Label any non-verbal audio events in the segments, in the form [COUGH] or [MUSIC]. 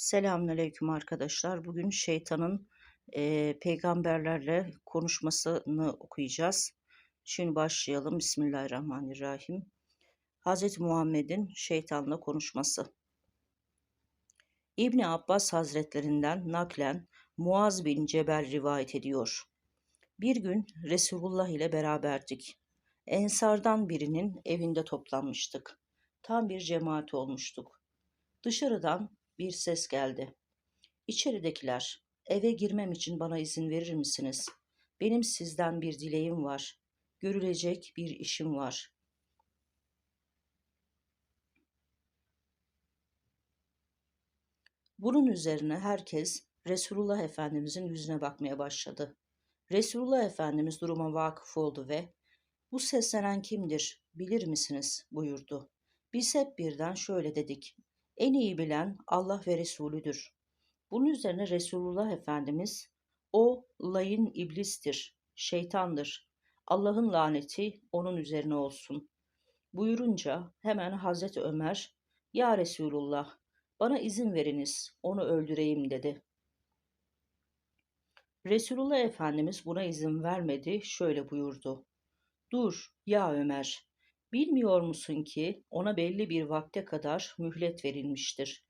Selamünaleyküm arkadaşlar. Bugün şeytanın eee, peygamberlerle konuşmasını okuyacağız. Şimdi başlayalım. Bismillahirrahmanirrahim. Hazreti Muhammed'in şeytanla konuşması. İbni Abbas Hazretlerinden naklen Muaz bin Cebel rivayet ediyor. Bir gün Resulullah ile beraberdik. Ensardan birinin evinde toplanmıştık. Tam bir cemaat olmuştuk. Dışarıdan bir ses geldi. İçeridekiler, eve girmem için bana izin verir misiniz? Benim sizden bir dileğim var. Görülecek bir işim var. Bunun üzerine herkes Resulullah Efendimizin yüzüne bakmaya başladı. Resulullah Efendimiz duruma vakıf oldu ve bu seslenen kimdir bilir misiniz buyurdu. Biz hep birden şöyle dedik. En iyi bilen Allah ve Resulüdür. Bunun üzerine Resulullah Efendimiz o layın iblistir, şeytandır. Allah'ın laneti onun üzerine olsun. Buyurunca hemen Hazreti Ömer, Ya Resulullah, bana izin veriniz, onu öldüreyim dedi. Resulullah Efendimiz buna izin vermedi, şöyle buyurdu. Dur, ya Ömer, bilmiyor musun ki ona belli bir vakte kadar mühlet verilmiştir.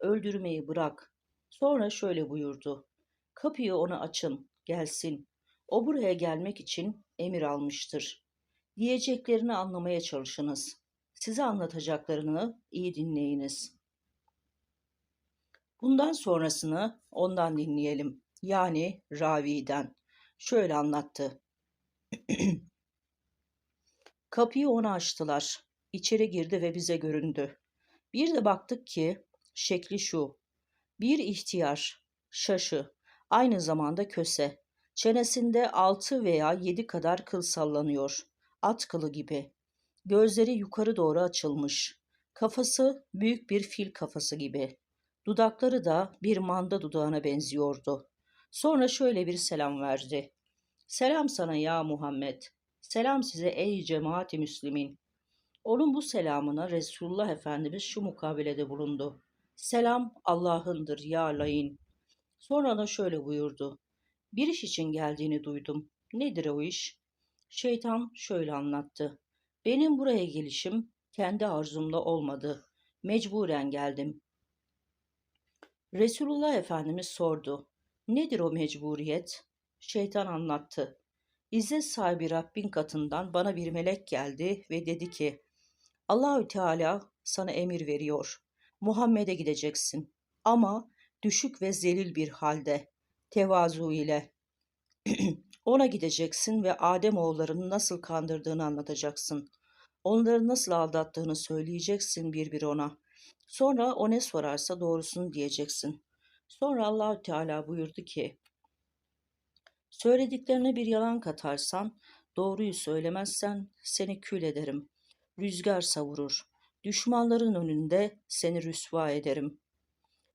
Öldürmeyi bırak. Sonra şöyle buyurdu. Kapıyı ona açın, gelsin. O buraya gelmek için emir almıştır. Diyeceklerini anlamaya çalışınız. Size anlatacaklarını iyi dinleyiniz. Bundan sonrasını ondan dinleyelim. Yani raviden. Şöyle anlattı. [CLEARS THROAT] Kapıyı ona açtılar. İçeri girdi ve bize göründü. Bir de baktık ki şekli şu. Bir ihtiyar, şaşı, aynı zamanda köse. Çenesinde altı veya yedi kadar kıl sallanıyor. At kılı gibi. Gözleri yukarı doğru açılmış. Kafası büyük bir fil kafası gibi. Dudakları da bir manda dudağına benziyordu. Sonra şöyle bir selam verdi. Selam sana ya Muhammed. Selam size ey cemaati müslimin. Onun bu selamına Resulullah Efendimiz şu mukabelede bulundu. Selam Allah'ındır ya layin. Sonra da şöyle buyurdu. Bir iş için geldiğini duydum. Nedir o iş? Şeytan şöyle anlattı. Benim buraya gelişim kendi arzumla olmadı. Mecburen geldim. Resulullah Efendimiz sordu. Nedir o mecburiyet? Şeytan anlattı. İzzet sahibi Rabbin katından bana bir melek geldi ve dedi ki Allahü Teala sana emir veriyor. Muhammed'e gideceksin ama düşük ve zelil bir halde tevazu ile [CLEARS THROAT] ona gideceksin ve Adem oğullarını nasıl kandırdığını anlatacaksın. Onları nasıl aldattığını söyleyeceksin bir bir ona. Sonra o ne sorarsa doğrusunu diyeceksin. Sonra Allahü Teala buyurdu ki Söylediklerine bir yalan katarsan, doğruyu söylemezsen seni kül ederim. Rüzgar savurur. Düşmanların önünde seni rüsva ederim.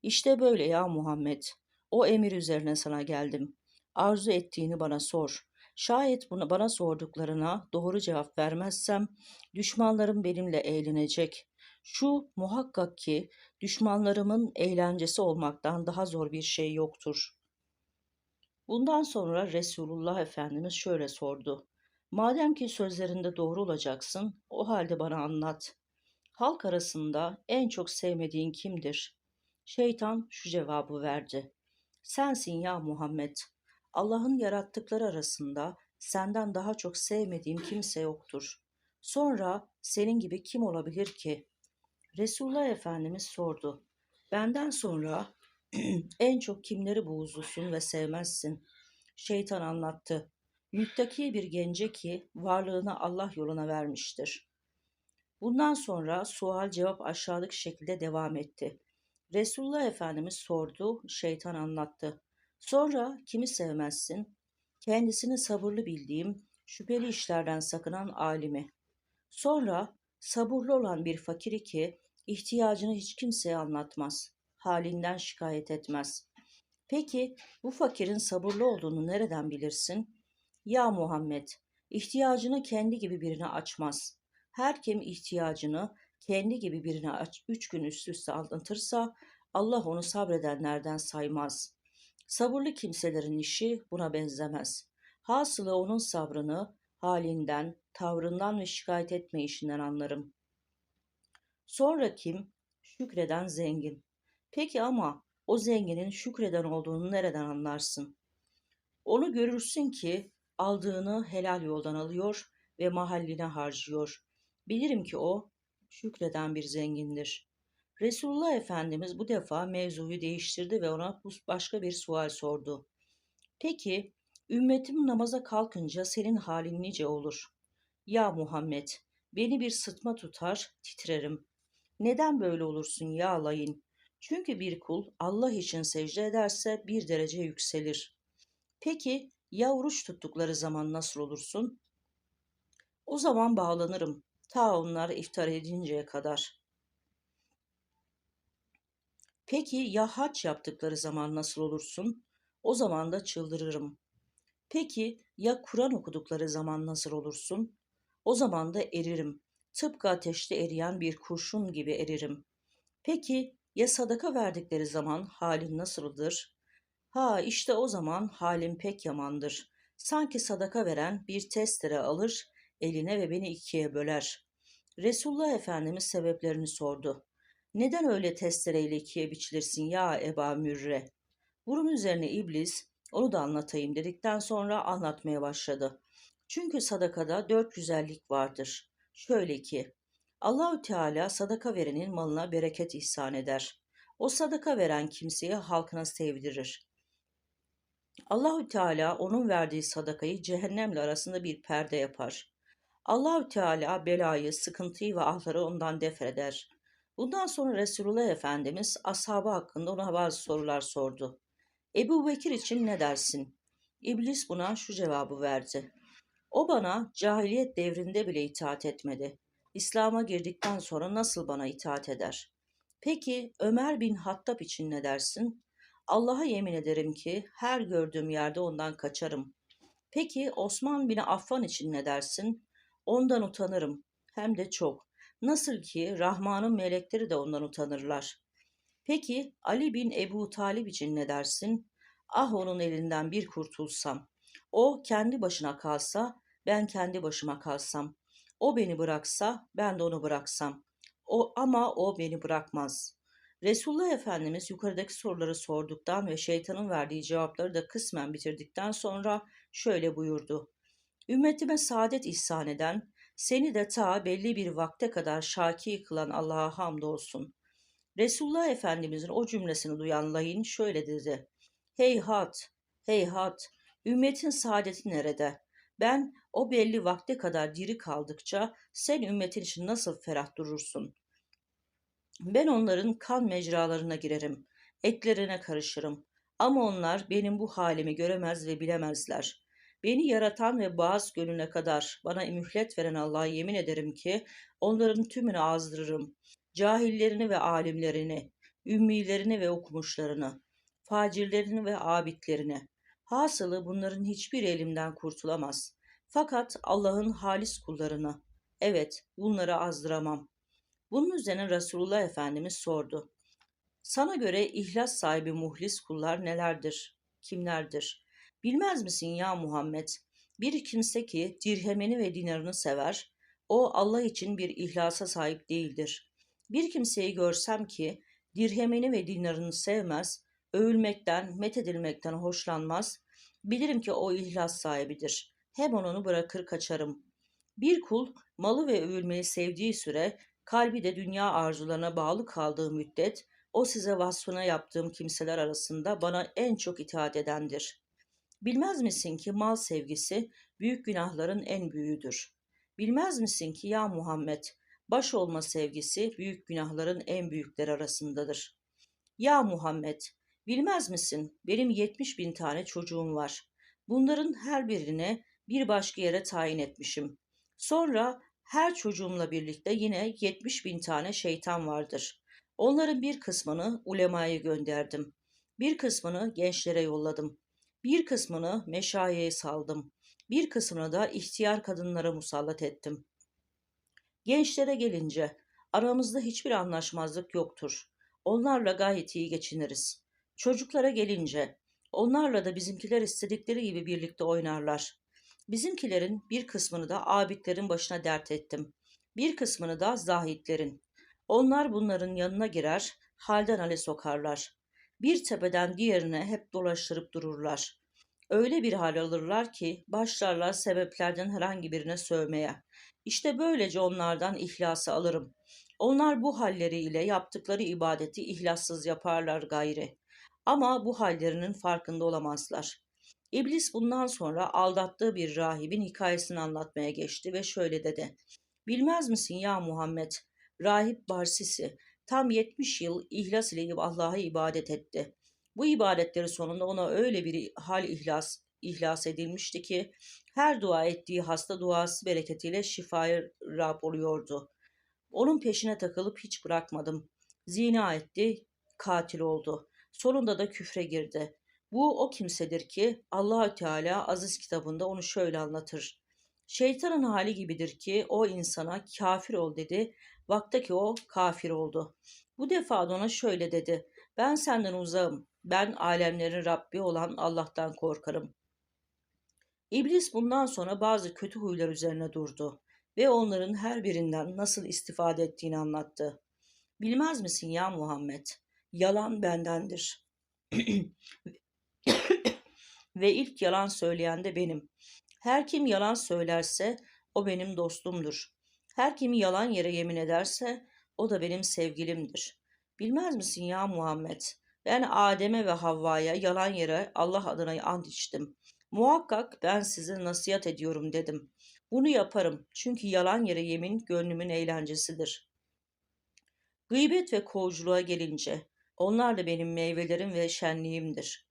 İşte böyle ya Muhammed. O emir üzerine sana geldim. Arzu ettiğini bana sor. Şayet bunu bana sorduklarına doğru cevap vermezsem düşmanlarım benimle eğlenecek. Şu muhakkak ki düşmanlarımın eğlencesi olmaktan daha zor bir şey yoktur.'' Bundan sonra Resulullah Efendimiz şöyle sordu. Madem ki sözlerinde doğru olacaksın, o halde bana anlat. Halk arasında en çok sevmediğin kimdir? Şeytan şu cevabı verdi. Sensin ya Muhammed. Allah'ın yarattıkları arasında senden daha çok sevmediğim kimse yoktur. Sonra senin gibi kim olabilir ki? Resulullah Efendimiz sordu. Benden sonra en çok kimleri buğzlusun ve sevmezsin? Şeytan anlattı. Müttaki bir gence ki varlığını Allah yoluna vermiştir. Bundan sonra sual cevap aşağıdaki şekilde devam etti. Resulullah Efendimiz sordu, şeytan anlattı. Sonra kimi sevmezsin? Kendisini sabırlı bildiğim, şüpheli işlerden sakınan alimi. Sonra sabırlı olan bir fakiri ki ihtiyacını hiç kimseye anlatmaz halinden şikayet etmez. Peki bu fakirin sabırlı olduğunu nereden bilirsin? Ya Muhammed, ihtiyacını kendi gibi birine açmaz. Her kim ihtiyacını kendi gibi birine aç, üç gün üst üste anlatırsa Allah onu sabredenlerden saymaz. Sabırlı kimselerin işi buna benzemez. Hasılı onun sabrını halinden, tavrından ve şikayet etme işinden anlarım. Sonra kim? Şükreden zengin. Peki ama o zenginin şükreden olduğunu nereden anlarsın? Onu görürsün ki aldığını helal yoldan alıyor ve mahalline harcıyor. Bilirim ki o şükreden bir zengindir. Resulullah Efendimiz bu defa mevzuyu değiştirdi ve ona başka bir sual sordu. Peki, ümmetim namaza kalkınca senin halin nice olur? Ya Muhammed, beni bir sıtma tutar, titrerim. Neden böyle olursun ya layın? Çünkü bir kul Allah için secde ederse bir derece yükselir. Peki ya oruç tuttukları zaman nasıl olursun? O zaman bağlanırım. Ta onlar iftar edinceye kadar. Peki ya hac yaptıkları zaman nasıl olursun? O zaman da çıldırırım. Peki ya Kur'an okudukları zaman nasıl olursun? O zaman da eririm. Tıpkı ateşte eriyen bir kurşun gibi eririm. Peki ya sadaka verdikleri zaman halin nasıldır? Ha işte o zaman halim pek yamandır. Sanki sadaka veren bir testere alır eline ve beni ikiye böler. Resulullah Efendimiz sebeplerini sordu. Neden öyle testereyle ikiye biçilirsin ya Eba Mürre? Bunun üzerine iblis onu da anlatayım dedikten sonra anlatmaya başladı. Çünkü sadakada dört güzellik vardır. Şöyle ki, Allahü Teala sadaka verenin malına bereket ihsan eder. O sadaka veren kimseye halkına sevdirir. Allahü Teala onun verdiği sadakayı cehennemle arasında bir perde yapar. Allahü Teala belayı, sıkıntıyı ve ahları ondan def eder. Bundan sonra Resulullah Efendimiz ashabı hakkında ona bazı sorular sordu. Ebu Bekir için ne dersin? İblis buna şu cevabı verdi. O bana cahiliyet devrinde bile itaat etmedi. İslam'a girdikten sonra nasıl bana itaat eder? Peki Ömer bin Hattab için ne dersin? Allah'a yemin ederim ki her gördüğüm yerde ondan kaçarım. Peki Osman bin Affan için ne dersin? Ondan utanırım. Hem de çok. Nasıl ki Rahman'ın melekleri de ondan utanırlar. Peki Ali bin Ebu Talib için ne dersin? Ah onun elinden bir kurtulsam. O kendi başına kalsa, ben kendi başıma kalsam. O beni bıraksa, ben de onu bıraksam. O ama o beni bırakmaz. Resulullah Efendimiz yukarıdaki soruları sorduktan ve şeytanın verdiği cevapları da kısmen bitirdikten sonra şöyle buyurdu. Ümmetime saadet ihsan eden, seni de ta belli bir vakte kadar şaki kılan Allah'a hamdolsun. Resulullah Efendimizin o cümlesini duyan Layin şöyle dedi. Heyhat, heyhat, ümmetin saadeti nerede? Ben o belli vakte kadar diri kaldıkça sen ümmetin için nasıl ferah durursun? Ben onların kan mecralarına girerim, etlerine karışırım. Ama onlar benim bu halimi göremez ve bilemezler. Beni yaratan ve bazı gönlüne kadar bana mühlet veren Allah'a yemin ederim ki onların tümünü azdırırım. Cahillerini ve alimlerini, ümmilerini ve okumuşlarını, facirlerini ve abidlerini. Hasılı bunların hiçbir elimden kurtulamaz. Fakat Allah'ın halis kullarını, evet bunları azdıramam. Bunun üzerine Resulullah Efendimiz sordu. Sana göre ihlas sahibi muhlis kullar nelerdir? Kimlerdir? Bilmez misin ya Muhammed? Bir kimse ki dirhemini ve dinarını sever, o Allah için bir ihlasa sahip değildir. Bir kimseyi görsem ki dirhemini ve dinarını sevmez, övülmekten, methedilmekten hoşlanmaz, bilirim ki o ihlas sahibidir. Hem onu bırakır kaçarım. Bir kul malı ve övülmeyi sevdiği süre kalbi de dünya arzularına bağlı kaldığı müddet o size vasfına yaptığım kimseler arasında bana en çok itaat edendir. Bilmez misin ki mal sevgisi büyük günahların en büyüğüdür. Bilmez misin ki ya Muhammed baş olma sevgisi büyük günahların en büyükleri arasındadır. Ya Muhammed bilmez misin benim yetmiş bin tane çocuğum var. Bunların her birine bir başka yere tayin etmişim. Sonra her çocuğumla birlikte yine 70 bin tane şeytan vardır. Onların bir kısmını ulemaya gönderdim. Bir kısmını gençlere yolladım. Bir kısmını meşayeye saldım. Bir kısmını da ihtiyar kadınlara musallat ettim. Gençlere gelince aramızda hiçbir anlaşmazlık yoktur. Onlarla gayet iyi geçiniriz. Çocuklara gelince, onlarla da bizimkiler istedikleri gibi birlikte oynarlar. Bizimkilerin bir kısmını da abidlerin başına dert ettim. Bir kısmını da zahitlerin. Onlar bunların yanına girer, halden hale sokarlar. Bir tepeden diğerine hep dolaştırıp dururlar. Öyle bir hal alırlar ki başlarlar sebeplerden herhangi birine sövmeye. İşte böylece onlardan ihlası alırım. Onlar bu halleriyle yaptıkları ibadeti ihlassız yaparlar gayri. Ama bu hallerinin farkında olamazlar. İblis bundan sonra aldattığı bir rahibin hikayesini anlatmaya geçti ve şöyle dedi. Bilmez misin ya Muhammed? Rahip Barsisi tam 70 yıl ihlas ile Allah'a ibadet etti. Bu ibadetleri sonunda ona öyle bir hal ihlas, ihlas edilmişti ki her dua ettiği hasta duası bereketiyle şifaya rab oluyordu. Onun peşine takılıp hiç bırakmadım. Zina etti, katil oldu. Sonunda da küfre girdi. Bu o kimsedir ki Allahü Teala aziz kitabında onu şöyle anlatır. Şeytanın hali gibidir ki o insana kafir ol dedi. Vaktaki o kafir oldu. Bu defa da ona şöyle dedi. Ben senden uzağım. Ben alemlerin Rabbi olan Allah'tan korkarım. İblis bundan sonra bazı kötü huylar üzerine durdu ve onların her birinden nasıl istifade ettiğini anlattı. Bilmez misin ya Muhammed? Yalan bendendir. ve ilk yalan söyleyen de benim. Her kim yalan söylerse o benim dostumdur. Her kim yalan yere yemin ederse o da benim sevgilimdir. Bilmez misin ya Muhammed? Ben Adem'e ve Havva'ya yalan yere Allah adına ant içtim. Muhakkak ben size nasihat ediyorum dedim. Bunu yaparım çünkü yalan yere yemin gönlümün eğlencesidir. Gıybet ve kovuculuğa gelince onlar da benim meyvelerim ve şenliğimdir.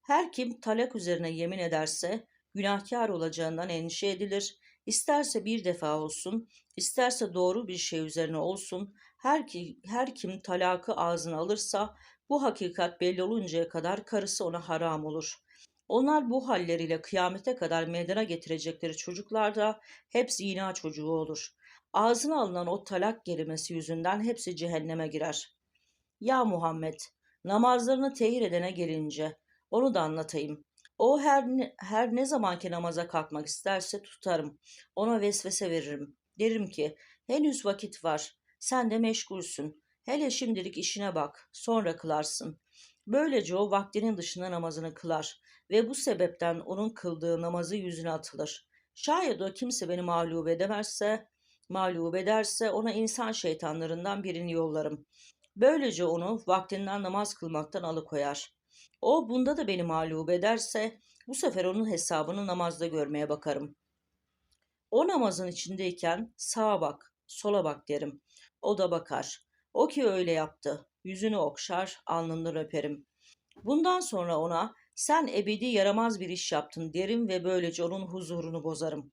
Her kim talak üzerine yemin ederse günahkar olacağından endişe edilir. İsterse bir defa olsun, isterse doğru bir şey üzerine olsun, her, ki, her kim talakı ağzına alırsa bu hakikat belli oluncaya kadar karısı ona haram olur. Onlar bu halleriyle kıyamete kadar meydana getirecekleri çocuklar da hep zina çocuğu olur. Ağzına alınan o talak kelimesi yüzünden hepsi cehenneme girer. Ya Muhammed, namazlarını tehir edene gelince onu da anlatayım. O her her ne zamanki namaza kalkmak isterse tutarım. Ona vesvese veririm. Derim ki henüz vakit var. Sen de meşgulsün. Hele şimdilik işine bak. Sonra kılarsın. Böylece o vaktinin dışında namazını kılar ve bu sebepten onun kıldığı namazı yüzüne atılır. Şayet o kimse beni mağlup edemezse, mağlup ederse ona insan şeytanlarından birini yollarım. Böylece onu vaktinden namaz kılmaktan alıkoyar. O bunda da beni mağlup ederse bu sefer onun hesabını namazda görmeye bakarım. O namazın içindeyken sağa bak, sola bak derim. O da bakar. O ki öyle yaptı. Yüzünü okşar, alnından öperim. Bundan sonra ona sen ebedi yaramaz bir iş yaptın derim ve böylece onun huzurunu bozarım.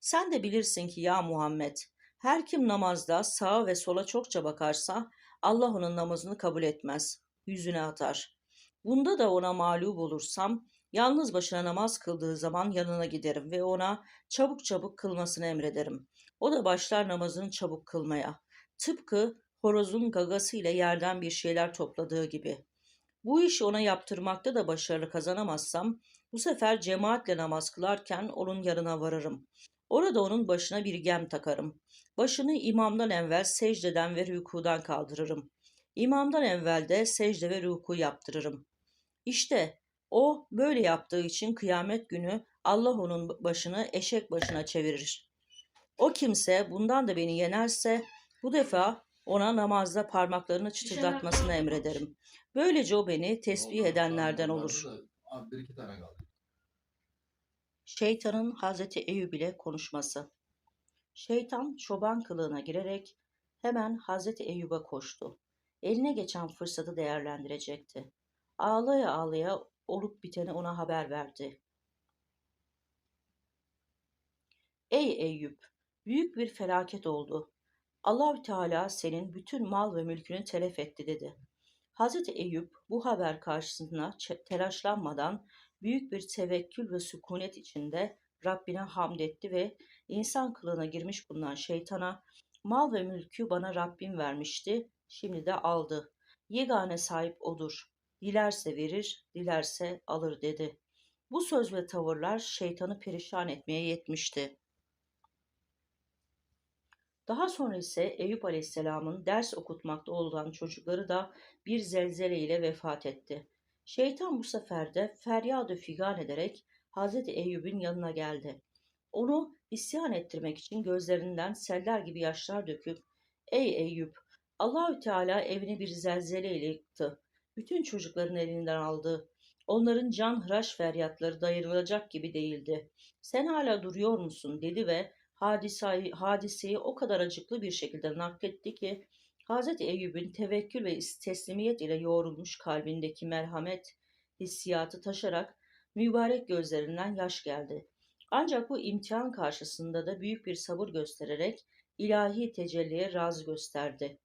Sen de bilirsin ki ya Muhammed, her kim namazda sağa ve sola çokça bakarsa Allah onun namazını kabul etmez, yüzüne atar. Bunda da ona mağlup olursam, yalnız başına namaz kıldığı zaman yanına giderim ve ona çabuk çabuk kılmasını emrederim. O da başlar namazını çabuk kılmaya. Tıpkı horozun gagası ile yerden bir şeyler topladığı gibi. Bu işi ona yaptırmakta da başarılı kazanamazsam, bu sefer cemaatle namaz kılarken onun yanına varırım. Orada onun başına bir gem takarım. Başını imamdan evvel secdeden ve rükudan kaldırırım. İmamdan evvel de secde ve ruku yaptırırım. İşte o böyle yaptığı için kıyamet günü Allah onun başını eşek başına çevirir. O kimse bundan da beni yenerse bu defa ona namazda parmaklarını çıtırdatmasını emrederim. Böylece o beni tesbih edenlerden olur. Şeytanın Hazreti Eyüp ile konuşması. Şeytan çoban kılığına girerek hemen Hazreti Eyüp'e koştu. Eline geçen fırsatı değerlendirecekti. Ağlaya ağlaya olup biteni ona haber verdi. Ey Eyüp! Büyük bir felaket oldu. Allahü Teala senin bütün mal ve mülkünü telef etti dedi. Hazreti Eyüp bu haber karşısında telaşlanmadan büyük bir tevekkül ve sükunet içinde Rabbine hamd etti ve insan kılığına girmiş bulunan şeytana mal ve mülkü bana Rabbim vermişti, şimdi de aldı. Yegane sahip odur. Dilerse verir, dilerse alır dedi. Bu söz ve tavırlar şeytanı perişan etmeye yetmişti. Daha sonra ise Eyüp Aleyhisselam'ın ders okutmakta olan çocukları da bir zelzele ile vefat etti. Şeytan bu sefer de feryadı figan ederek Hazreti Eyüp'ün yanına geldi. Onu isyan ettirmek için gözlerinden seller gibi yaşlar döküp "Ey Eyüp, Allahü Teala evini bir zelzele ile yıktı. Bütün çocukların elinden aldı. Onların can hıraş feryatları dayanılacak gibi değildi. Sen hala duruyor musun?" dedi ve hadiseyi, hadiseyi o kadar acıklı bir şekilde nakletti ki Hazreti Eyüp'ün tevekkül ve teslimiyet ile yoğrulmuş kalbindeki merhamet hissiyatı taşarak mübarek gözlerinden yaş geldi. Ancak bu imtihan karşısında da büyük bir sabır göstererek ilahi tecelliye razı gösterdi.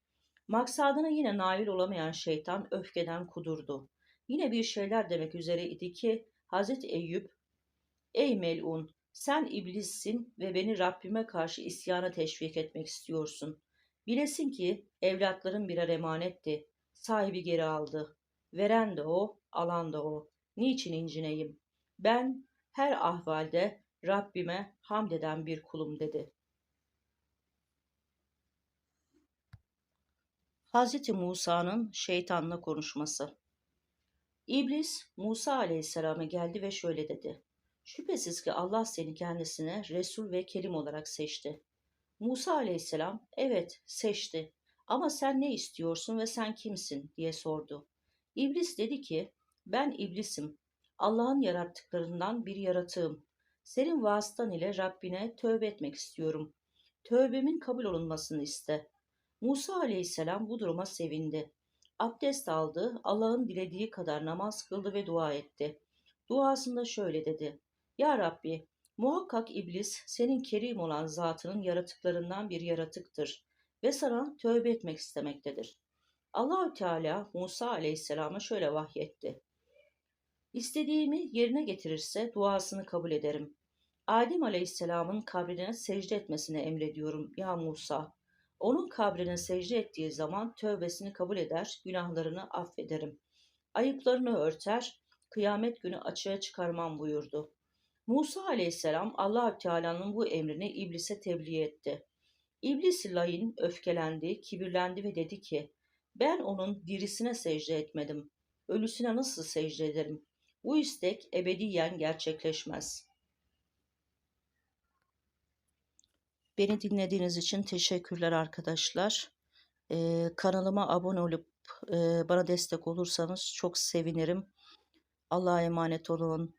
Maksadına yine nail olamayan şeytan öfkeden kudurdu. Yine bir şeyler demek üzere idi ki Hazreti Eyüp, ''Ey melun, sen iblissin ve beni Rabbime karşı isyana teşvik etmek istiyorsun. Bilesin ki evlatların birer emanetti. Sahibi geri aldı. Veren de o, alan da o. Niçin incineyim? Ben her ahvalde Rabbime hamd eden bir kulum dedi. Hz. Musa'nın şeytanla konuşması İblis Musa aleyhisselama geldi ve şöyle dedi. Şüphesiz ki Allah seni kendisine Resul ve Kelim olarak seçti. Musa aleyhisselam evet seçti ama sen ne istiyorsun ve sen kimsin diye sordu. İblis dedi ki ben iblisim. Allah'ın yarattıklarından bir yaratığım. Senin vasıtan ile Rabbine tövbe etmek istiyorum. Tövbemin kabul olunmasını iste. Musa aleyhisselam bu duruma sevindi. Abdest aldı, Allah'ın dilediği kadar namaz kıldı ve dua etti. Duasında şöyle dedi. Ya Rabbi, muhakkak iblis senin kerim olan zatının yaratıklarından bir yaratıktır ve sana tövbe etmek istemektedir. Allahü Teala Musa aleyhisselama şöyle vahyetti. İstediğimi yerine getirirse duasını kabul ederim. Adem aleyhisselamın kabrine secde etmesini emrediyorum ya Musa. Onun kabrine secde ettiği zaman tövbesini kabul eder, günahlarını affederim. Ayıplarını örter, kıyamet günü açığa çıkarmam buyurdu. Musa aleyhisselam allah Teala'nın bu emrini iblise tebliğ etti. İblis layin öfkelendi, kibirlendi ve dedi ki, ben onun dirisine secde etmedim. Ölüsüne nasıl secde ederim? Bu istek ebediyen gerçekleşmez. Beni dinlediğiniz için teşekkürler arkadaşlar. Ee, kanalıma abone olup e, bana destek olursanız çok sevinirim. Allah'a emanet olun.